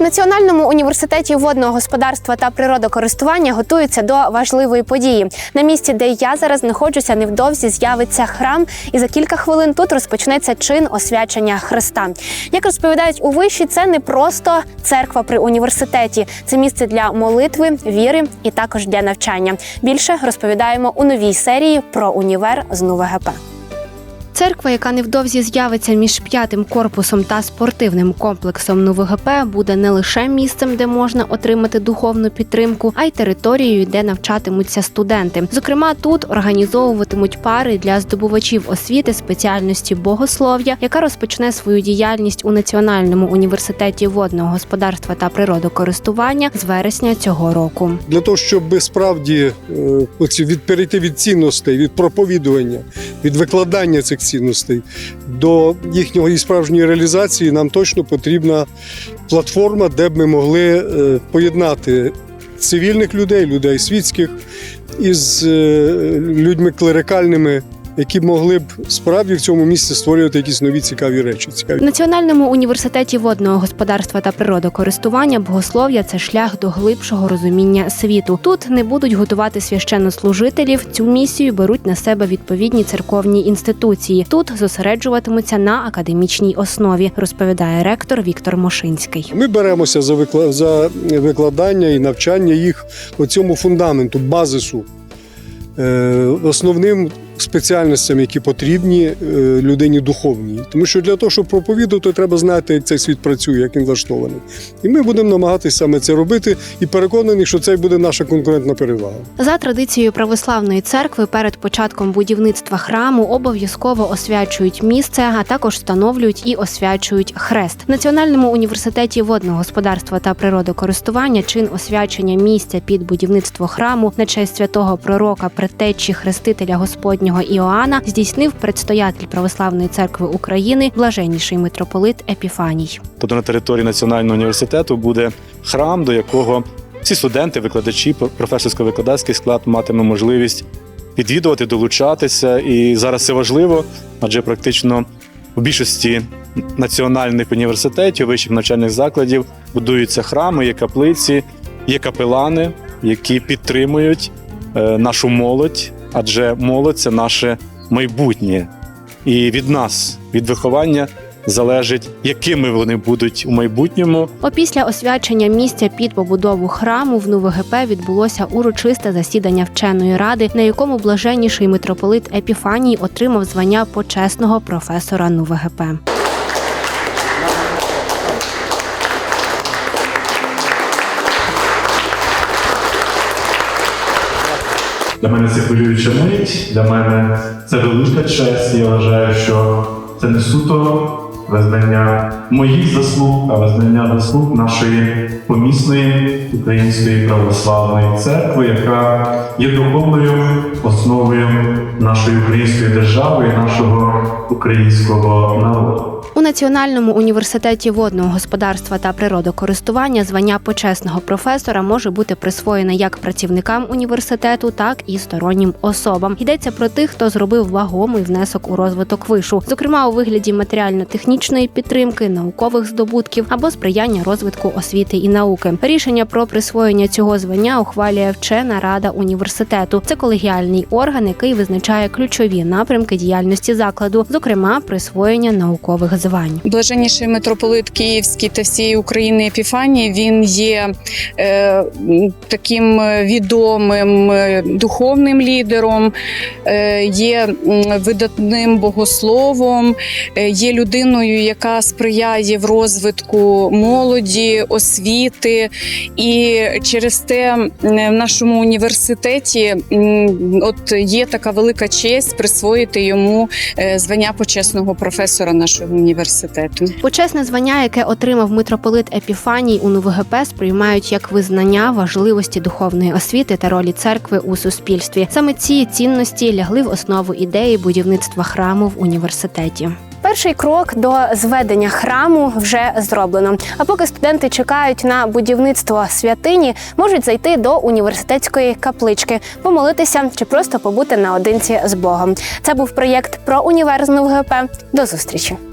Національному університеті водного господарства та природокористування готуються до важливої події. На місці, де я зараз знаходжуся, невдовзі з'явиться храм, і за кілька хвилин тут розпочнеться чин освячення Христа. Як розповідають у виші, це не просто церква при університеті, це місце для молитви, віри і також для навчання. Більше розповідаємо у новій серії про універ з НУВГП. Церква, яка невдовзі з'явиться між п'ятим корпусом та спортивним комплексом НУВГП, буде не лише місцем, де можна отримати духовну підтримку, а й територією, де навчатимуться студенти. Зокрема, тут організовуватимуть пари для здобувачів освіти спеціальності богослов'я, яка розпочне свою діяльність у Національному університеті водного господарства та природокористування з вересня цього року. для того, щоб справді е, від перейти від цінностей, від проповідування, від викладання цих цінностей. До їхнього і справжньої реалізації, нам точно потрібна платформа, де б ми могли е, поєднати цивільних людей, людей світських із е, людьми клерикальними, які могли б справді в цьому місці створювати якісь нові цікаві речі. Цікаві В Національному університеті водного господарства та природокористування богослов'я це шлях до глибшого розуміння світу. Тут не будуть готувати священнослужителів. Цю місію беруть на себе відповідні церковні інституції. Тут зосереджуватимуться на академічній основі, розповідає ректор Віктор Мошинський. Ми беремося за викла- за викладання і навчання їх у цьому фундаменту, базису, е, основним спеціальностям, які потрібні е, людині духовній. Тому що для того, щоб проповідувати, треба знати, як цей світ працює, як він влаштований. І ми будемо намагатися саме це робити, і переконані, що це буде наша конкурентна перевага. За традицією православної церкви перед початком будівництва храму обов'язково освячують місце, а також встановлюють і освячують хрест. Національному університеті водного господарства та природокористування чин освячення місця під будівництво храму на честь святого пророка предтечі хрестителя Господнього Іоанна здійснив предстоятель православної церкви України, блаженніший митрополит Епіфаній. Тобто на території Національного університету буде храм, до якого всі студенти, викладачі, професорсько-викладацький склад матиме можливість відвідувати, долучатися. І зараз це важливо, адже практично у більшості національних університетів, вищих навчальних закладів будуються храми, є каплиці, є капелани, які підтримують е, нашу молодь, адже молодь це наше майбутнє. І від нас, від виховання, залежить, якими вони будуть у майбутньому. Опісля освячення місця під побудову храму в НУВГП відбулося урочисте засідання вченої ради, на якому блаженніший митрополит Епіфаній отримав звання почесного професора НУВГП. Для мене це хвилююча мить, для мене це велика честь. Я вважаю, що це не суто визнання моїх заслуг, а визнання заслуг нашої помісної української православної церкви, яка є духовною основою нашої української держави і нашого українського народу. Національному університеті водного господарства та природокористування звання почесного професора може бути присвоєне як працівникам університету, так і стороннім особам. Йдеться про тих, хто зробив вагомий внесок у розвиток вишу, зокрема у вигляді матеріально-технічної підтримки, наукових здобутків або сприяння розвитку освіти і науки. Рішення про присвоєння цього звання ухвалює вчена рада університету. Це колегіальний орган, який визначає ключові напрямки діяльності закладу, зокрема присвоєння наукових звань. Блаженніший митрополит Київський та всієї України Епіфаній він є е, таким е, відомим е, духовним лідером, е, є видатним богословом, е, є людиною, яка сприяє в розвитку молоді, освіти. І через те в нашому університеті от є така велика честь присвоїти йому е, звання почесного професора нашого університету. Почесне звання, яке отримав митрополит Епіфаній у НУВГП, сприймають як визнання важливості духовної освіти та ролі церкви у суспільстві. Саме ці цінності лягли в основу ідеї будівництва храму в університеті. Перший крок до зведення храму вже зроблено. А поки студенти чекають на будівництво святині, можуть зайти до університетської каплички, помолитися чи просто побути наодинці з Богом. Це був проєкт про університет ГП. До зустрічі.